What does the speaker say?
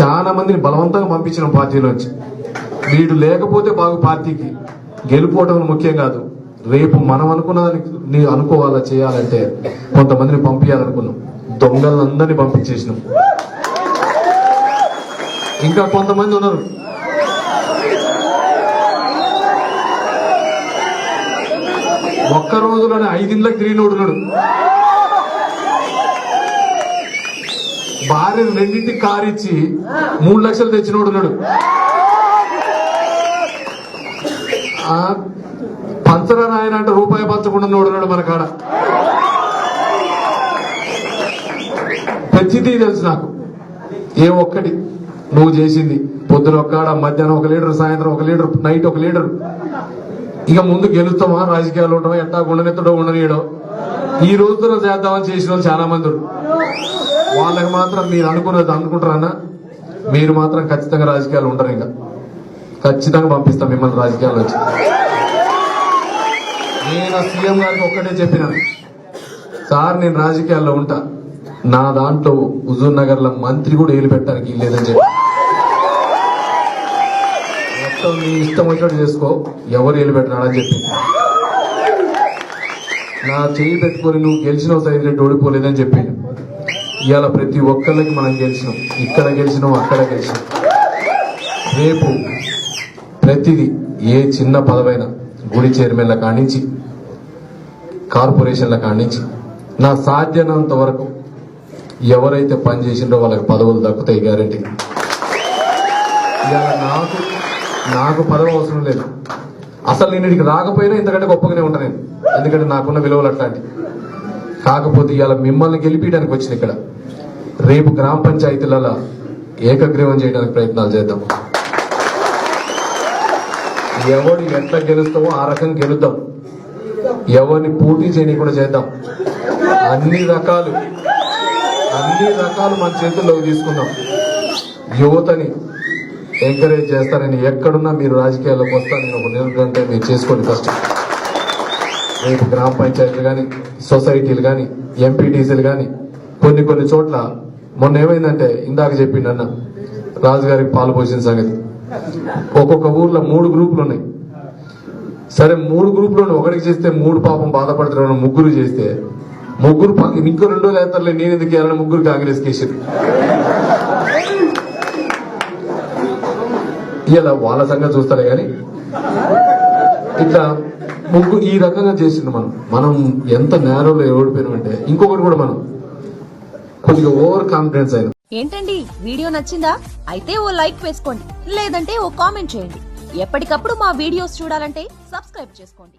చాలా మందిని బలవంతంగా పంపించిన పార్టీలోంచి. వీడు లేకపోతే బాగు పార్టీకి గెలుపోవటం ముఖ్యం కాదు. రేపు మనం అనుకున్నదాన్ని అనుకోవాలా చేయాలంటే కొంతమందిని పంపించాలనుకున్నాం దొంగలందరినీ పంపించేసినాం. ఇంకా కొంతమంది ఉన్నారు. ఒక్క రోజులోనే ఐదింట్లకు తిరిగినోడు ఉన్నాడు. భార్యను రెండింటికి కారు ఇచ్చి మూడు లక్షలు తెచ్చినోడు ఉన్నాడు. పంచర నాయన అంటే రూపాయి పంచకుండా ఉన్నోడు ఉన్నాడు మన కాడ. ప్రతిదీ తెలుసు నాకు. ఏ ఒక్కటి. నువ్వు చేసింది. పొద్దున ఒక్కడ మధ్యాహ్నం ఒక లీటర్ సాయంత్రం ఒక లీటర్ నైట్ ఒక లీటర్. ఇక ముందు గెలుస్తామా? రాజకీయాలు ఉంటామా? ఎట్టా ఉండనెత్తడో ఉండనీయడో? ఈ రోజున చేద్దామని చేసిన వాళ్ళు చాలా మంది వాళ్ళకి మాత్రం మీరు అనుకున్నది అనుకుంటారన్నా మీరు మాత్రం ఖచ్చితంగా రాజకీయాలు ఉండరు ఇంకా. ఖచ్చితంగా పంపిస్తాం మిమ్మల్ని రాజకీయాలు వచ్చి. నేను సీఎం గారికి ఒక్కటే చెప్పినాను. సార్ నేను రాజకీయాల్లో ఉంటా. నా దాంట్లో హుజూర్ నగర్లో మంత్రి కూడా ఏలు పెట్టడానికి లేదని చెప్పి. మొత్తం నీ ఇష్టం వచ్చినట్టు చేసుకో. ఎవరు ఏలు పెట్టినాడని చెప్పి. నా చేయి పెట్టుకొని నువ్వు గెలిచిన సైడ్ రెడ్డి ఓడిపోలేదని చెప్పాను ఇవాళ ప్రతి ఒక్కళ్ళకి మనం గెలిచినాం. ఇక్కడ గెలిచినాం అక్కడ గెలిచినాం. రేపు ప్రతిదీ ఏ చిన్న పదవైన గుడి చైర్మన్ల కానించి కార్పొరేషన్ల కానించి నా సాధ్యనంత వరకు ఎవరైతే పని చేసిండో వాళ్ళకి పదవులు దక్కుతాయి గ్యారంటీ. ఇవాళ నాకు నాకు పదవి అవసరం లేదు. అసలు నేను ఇక్కడికి రాకపోయినా ఇంతకంటే గొప్పగానే ఉంటాను నేను. ఎందుకంటే నాకున్న విలువలు అట్లాంటివి. కాకపోతే ఇవాళ మిమ్మల్ని గెలిపించడానికి వచ్చింది ఇక్కడ. రేపు గ్రామ పంచాయతీలలో ఏకగ్రీవం చేయడానికి ప్రయత్నాలు చేద్దాం. ఎవడు ఎట్లా గెలుస్తామో ఆ రకం గెలుద్దాం. ఎవరిని పోటీ చేయకుండా చేద్దాం. అన్ని రకాలు అన్ని రకాలు మన చేతుల్లోకి తీసుకుందాం. యువతని ఎంకరేజ్ చేస్తానని ఎక్కడున్నా మీరు రాజకీయాల్లోకి వస్తా నేను ఒక కంటే మీరు చేసుకోండి ఫస్ట్ రేపు గ్రామ పంచాయతీలు కానీ సొసైటీలు కానీ ఎంపీటీసీలు కానీ కొన్ని కొన్ని చోట్ల మొన్న ఏమైందంటే ఇందాక చెప్పిండు అన్న రాజుగారికి పాలు పోసిన సంగతి. ఒక్కొక్క ఊర్లో మూడు గ్రూపులు ఉన్నాయి. సరే మూడు గ్రూపులను ఒకటికి చేస్తే మూడు పాపం బాధపడుతున్న ముగ్గురు చేస్తే ముగ్గురు పా- ఇంకో రెండో లేతర్లే నేను ఎందుకు వెళ్ళిన ముగ్గురు కాంగ్రెస్ కేసారు ఇలా వాళ్ళ సంగతి చూస్తారే కానీ ఇట్లా ముగ్గు ఈ రకంగా చేసింది మనం. మనం ఎంత నేరోలో ఓడిపోయినామంటే ఇంకొకటి కూడా మనం కొద్దిగా ఓవర్ కాన్ఫిడెన్స్ అయినా. ఏంటండి? వీడియో నచ్చిందా? అయితే ఓ లైక్ వేసుకోండి. లేదంటే ఓ కామెంట్ చేయండి. ఎప్పటికప్పుడు మా వీడియోస్ చూడాలంటే సబ్స్క్రైబ్ చేసుకోండి.